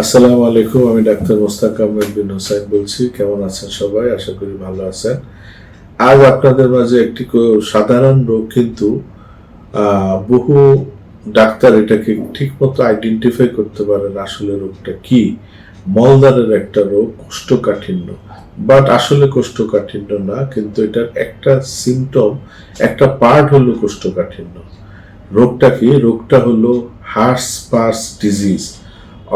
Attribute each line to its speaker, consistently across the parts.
Speaker 1: আসসালামু আলাইকুম, আমি ডাক্তার মোস্তাক আহমেদ বিন হোসাইন বলছি। কেমন আছেন সবাই? আশা করি ভালো আছেন। আজ আপনাদের মাঝে একটি সাধারণ রোগ কিন্তু বহু ডাক্তার এটাকে ঠিক মতো আইডেন্টিফাই করতে পারেন আসলে রোগটা কি। মলদারের একটা রোগ, কোষ্ঠকাঠিন্য। বাট আসলে কোষ্ঠকাঠিন্য না, কিন্তু এটার একটা সিমটম একটা পার্ট হলো কোষ্ঠকাঠিন্য। রোগটা কি? রোগটা হলো হার্স পাস ডিজিজ।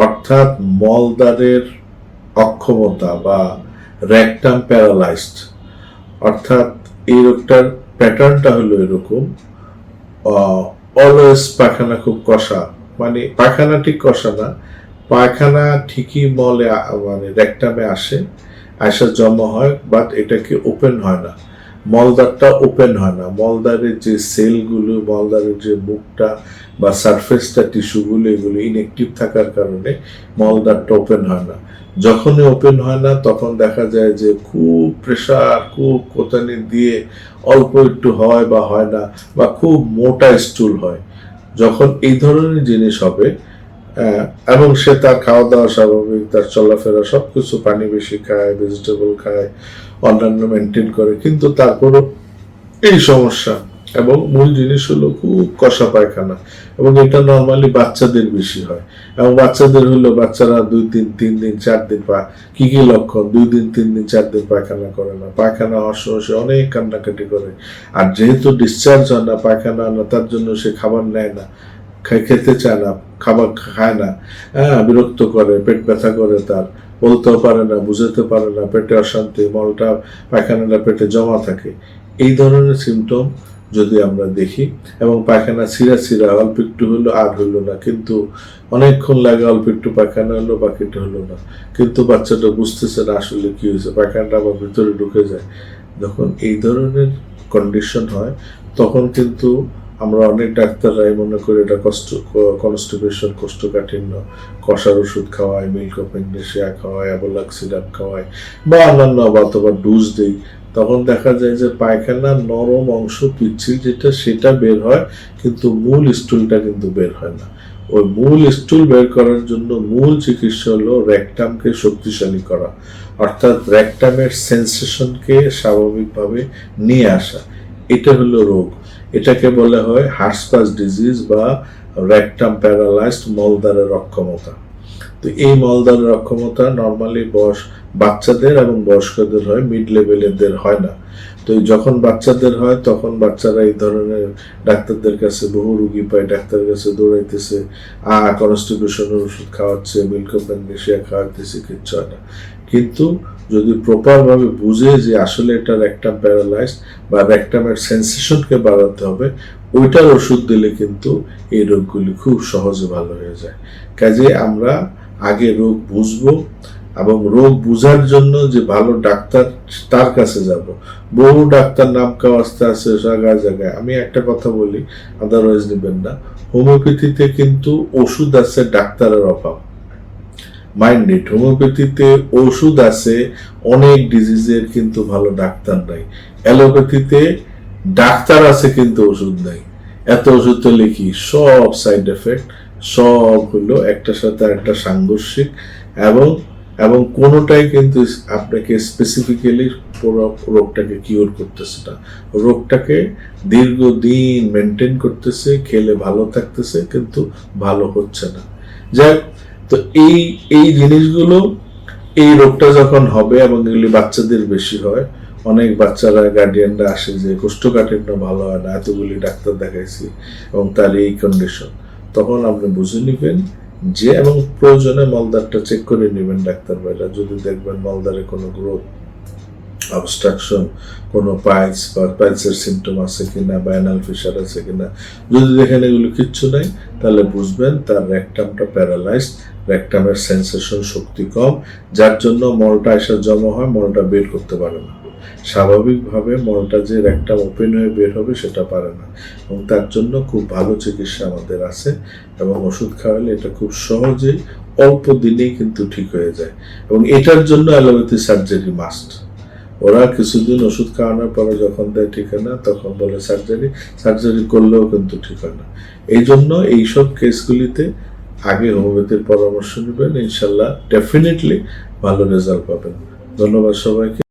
Speaker 1: অর্থাৎ মলদারের অক্ষমতা বা র্যাকটাম প্যারালাইজড। অর্থাৎ এই রোগটার প্যাটার্নটা হলো এরকম অলওয়েজ পায়খানা খুব কষা মানে পায়খানা ঠিক কষা না, পায়খানা ঠিকই মলে মানে র্যাকটামে আসে আসা জমা হয় বাট এটাকে ওপেন হয় না। মলদারটা ওপেন হয় না। মলদারের যে সেলগুলো মলদারের যে মুখটা বা সারফেসটা টিস্যুগুলো এগুলো ইনএক্টিভ থাকার কারণে মলদারটা ওপেন হয় না। যখনই ওপেন হয় না, তখন দেখা যায় যে খুব প্রেশার খুব কোতানি দিয়ে অল্প একটু হয় বা হয় না, বা খুব মোটা স্টুল হয়। যখন এই ধরনের জিনিস হবে এবং সে তার খাওয়া দাওয়া স্বাভাবিক, তার চলাফেরা, সবকিছু পানি বেশি খায় ভেজিটেবল খায়, অন্যান্য মেনটেন করে, কিন্তু তারপরও এই সমস্যা এবং মূল জিনিস হলো খুব কষা পায়খানা এবং এটা নর্মালি বাচ্চাদের বেশি হয়। এবং বাচ্চাদের হলো বাচ্চারা দুই দিন, তিন দিন, চার দিন পা, কি কি লক্ষণ? দুই দিন, তিন দিন, চার দিন পায়খানা করে না। পায়খানা হওয়ার সময় সে অনেক কান্নাকাটি করে। আর যেহেতু ডিসচার্জ হয় না, পায়খানা হয় না, তার জন্য সে খাবার নেয় না খেতে চায় না। খাবার খায় না হ্যাঁ বিরক্ত করে, পেট ব্যথা করে তার। বলতেও পারে না, বুঝাতে পারে না, পেটে অশান্তি, মলটা, পায়খানাটা পেটে জমা থাকে। এই ধরনের সিমটম যদি আমরা দেখি, এবং পায়খানা ছিঁড়া ছিঁড়া, অল্প একটু হলো আর হলো না, কিন্তু অনেকক্ষণ লাগে অল্প একটু পায়খানা হলো বা বাকিটা হলো না। কিন্তু বাচ্চাটা বুঝতেছে না আসলে কি হয়েছে, পায়খানাটা আবার ভিতরে ঢুকে যায়। যখন এই ধরনের কন্ডিশন হয়, তখন কিন্তু আমরা অনেক ডাক্তাররাই মনে করি এটা কষ্ট কনস্টিপেশন কোষ্ঠকাঠিন্য, কষার ওষুধ খাওয়ায় মিল্ক অফ ইন্ডেশিয়া খাওয়ায় অ্যাবোলাক সিরাপ খাওয়ায়, বা অন্যান্য অথবা ডুজ দেই, তখন দেখা যায় যে পায়খানার নরম অংশ পিচ্ছিল যেটা সেটা বের হয়, কিন্তু মূল স্টুলটা কিন্তু বের হয় না। ওই মূল স্টুল বের করার জন্য মূল চিকিৎসা হলো র্যাকটামকে শক্তিশালী করা, অর্থাৎ র্যাকটামের সেন্সেশনকে স্বাভাবিকভাবে নিয়ে আসা। এটা হলো রোগ। এটাকে বলা হয় হার্সপাস ডিজিজ বা র্যাকটাম প্যারালাইজড মলদারের অক্ষমতা। তো এই মলদারের অক্ষমতা নর্মালি বয়স বাচ্চাদের এবং বয়স্কদের হয় মিড লেভেলেরদের হয় না। তো যখন বাচ্চাদের হয়, তখন বাচ্চারা এই ধরনের ডাক্তারদের কাছে, বহু রুগী পায়, ডাক্তারের কাছে দৌড়াইতেছে, আ কনস্টিটিউশনের ওষুধ খাওয়াচ্ছে মিল্ক ম্যাগনেশিয়া খাওয়াইতেছে, কিচ্ছু হয় না। কিন্তু যদি প্রপার ভাবে বুঝে যে আসলে এটা র্যাকটাম প্যারালাইজ বা র্যাকটামের সেন্সেশনকে বাড়াতে হবে, ওইটার ওষুধ দিলে কিন্তু এই রোগগুলি খুব সহজে ভালো হয়ে যায়। কাজে আমরা আগে রোগ বুঝব এবং রোগ বুঝার জন্য যে ভালো ডাক্তার তার কাছে যাব। বহু ডাক্তার নাম কাওয়াস্তে আছে জায়গায় জায়গায়, আমি একটা কথা বলি আদারওয়াইজ নেবেন না। হোমিওপ্যাথিতে কিন্তু ওষুধ আছে ডাক্তারের অভাব। মাইন্ড ইট হোমিওপ্যাথিতে ওষুধ আছে, অনেক ডিজিজের কিন্তু ভালো ডাক্তার নাই। অ্যালোপ্যাথিতে ডাক্তার আছে কিন্তু ওষুধ নাই। এত ওষুধ তো লিখি, সব সাইড এফেক্ট সব হলো একটার সাথে একটা সাংঘর্ষিক এবং এবং কোনোটাই কিন্তু আপনাকে স্পেসিফিক্যালি রোগটাকে কিওর করতেছে না। রোগটাকে দীর্ঘদিন মেনটেন করতেছে, খেলে ভালো থাকতেছে, কিন্তু ভালো হচ্ছে না। যাক তো এই এই জিনিসগুলো, এই রোগটা যখন হবে, এবং এগুলি বাচ্চাদের বেশি হয়, অনেক বাচ্চারা গার্ডিয়ানরা আসে যে, কোষ্ঠকাঠিন্য ভালো হয় না, এতগুলি ডাক্তার দেখাইছি, এবং তার এই কন্ডিশন তখন আপনি বুঝে নেবেন যে, এবং প্রয়োজনে মলদারটা চেক করে নেবেন ডাক্তার ভাইরা। যদি দেখবেন মলদারে কোনো গ্রোথ অবস্ট্রাকশন কোনো পাইলস বা পাইলসের সিমটম আছে কিনা অ্যানাল ফিসার আছে কিনা, যদি দেখেন এগুলো কিচ্ছু নাই, তাহলে বুঝবেন তার র্যাকটামটা প্যারালাইজড র্যাকটামের সেন্সেশন শক্তি কম, যার জন্য মলটা এসে জমা হয়, মলটা বের করতে পারে না। স্বাভাবিকভাবে মলটা যে র্যাকটাম ওপেন হয়ে বের হবে সেটা পারে না। এবং তার জন্য খুব ভালো চিকিৎসা আমাদের আছে এবং ওষুধ খাওয়ালে এটা খুব সহজেই অল্প দিনেই কিন্তু ঠিক হয়ে যায়। এবং এটার জন্য অ্যালোপ্যাথি সার্জারি মাস্ট ওরা কিছুদিন ওষুধ খাওয়ানোর পরে যখন দেয় ঠিক না, তখন বলে সার্জারি সার্জারি করলেও কিন্তু ঠিক হয় না। এই জন্য এইসব কেসগুলিতে আগে হোমিওপ্যাথির পরামর্শ নেবেন, ইনশাল্লাহ ডেফিনেটলি ভালো রেজাল্ট পাবেন। ধন্যবাদ সবাইকে।